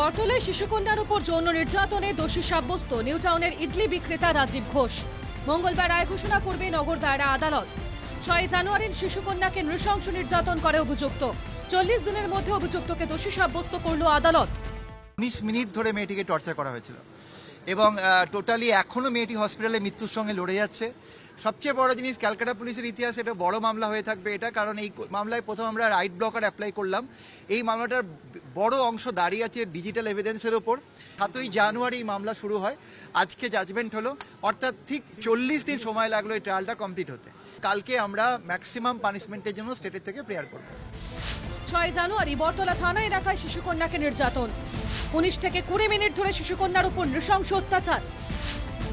বর্তলে শিশুকন্যার উপর যৌন নির্যাতনে দোষী সাব্যস্ত নিউটাউনের ইডলি বিক্রেতা রাজীব ঘোষ। মঙ্গলবার রায় ঘোষণা করবে নগর দায়রা আদালত। ছয় জানুয়ারির শিশুকন্যাকে নৃশংস নির্যাতন করে অভিযুক্ত। চল্লিশ দিনের মধ্যে অভিযুক্তকে দোষী সাব্যস্ত করল আদালত। উনিশ মিনিট ধরে মেয়েটিকে টর্চার করা হয়েছিল। এবং টোটালি এখনও মেয়েটি হসপিটালে মৃত্যুর সঙ্গে লড়ে যাচ্ছে। সবচেয়ে বড় জিনিস ক্যালকাটা পুলিশের ইতিহাসে এটা বড় মামলা হয়ে থাকবে এটা, কারণ এই মামলায় প্রথম আমরা রাইট ব্লকার অ্যাপ্লাই করলাম। এই মামলাটার বড় অংশ দাঁড়িয়ে আছে ডিজিটাল এভিডেন্সের ওপর। সাতই জানুয়ারি এই মামলা শুরু হয়। আজকে জাজমেন্ট হলো। অর্থাৎ ঠিক চল্লিশ দিন সময় লাগল এই ট্রায়ালটা কমপ্লিট হতে। কালকে আমরা ম্যাক্সিমাম পানিশমেন্টের জন্য স্টেটের থেকে প্রেয়ার করব। ছয় জানুয়ারি বরতলা থানা এলাকায় শিশুকন্যাকে নির্যাতন। উনিশ থেকে কুড়ি মিনিট ধরে শিশুকন্যার উপর নৃশংস অত্যাচার।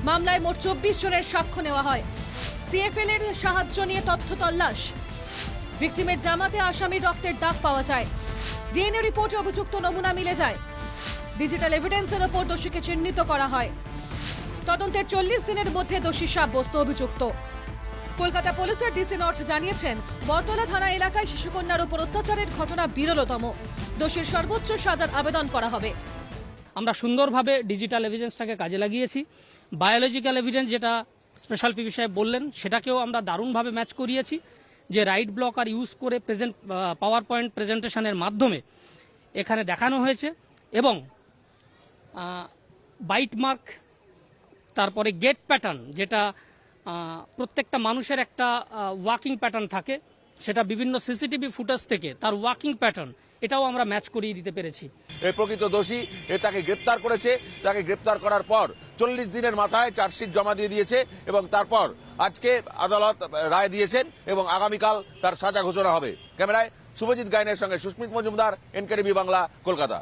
মামলায় মোট চব্বিশ জনের সাক্ষ্য নেওয়া হয়। সিএফএল এর সাহায্য নিয়ে তথ্য তল্লাশ। ভিকটিমের জামাতে আসামির রক্তের দাগ পাওয়া যায়। ডিএনএ রিপোর্টে অভিযুক্ত নমুনা মিলে যায়। ডিজিটাল এভিডেন্সের ওপর দোষীকে চিহ্নিত করা হয়। তদন্তের চল্লিশ দিনের মধ্যে দোষী সাব্যস্ত অভিযুক্ত। কলকাতা পুলিশের ডিসি নর্থ জানিয়েছেন বরতলা থানা এলাকায় শিশুকন্যার উপর অত্যাচারের ঘটনা বিরলতম। দোষীর সর্বোচ্চ সাজার আবেদন করা হবে। আমরা সুন্দরভাবে ডিজিটাল এভিডেন্সটাকে কাজে লাগিয়েছি। বায়োলজিক্যাল এভিডেন্স যেটা স্পেশাল পিপি সাহেব বললেন, সেটাকেও আমরা দারুণভাবে ম্যাচ করিয়েছি যে রাইট ব্লক আর ইউজ করে প্রেজেন্ট পাওয়ার পয়েন্ট প্রেজেন্টেশনের মাধ্যমে এখানে দেখানো হয়েছে এবং বাইট মার্ক তারপরে গেট প্যাটার্ন যেটা প্রত্যেকটা মানুষের একটা ওয়াকিং প্যাটার্ন থাকে সেটা বিভিন্ন সিসিটিভি ফুটেজ থেকে তার ওয়াকিং প্যাটার্ন, এটাও আমরা ম্যাচ করিয়ে দিতে পেরেছি। এ প্রকৃত দোষী, এ তাকে গ্রেপ্তার করেছে। তাকে গ্রেপ্তার করার পর চল্লিশ দিনের মাথায় চার্জশিট জমা দিয়ে দিয়েছে এবং তারপর আজকে আদালত রায় দিয়েছেন এবং আগামীকাল তার সাজা ঘোষণা হবে। ক্যামেরায় শুভজিৎ গাইনের সঙ্গে সুস্মিত মজুমদার এনকেডিবি বাংলা, কলকাতা।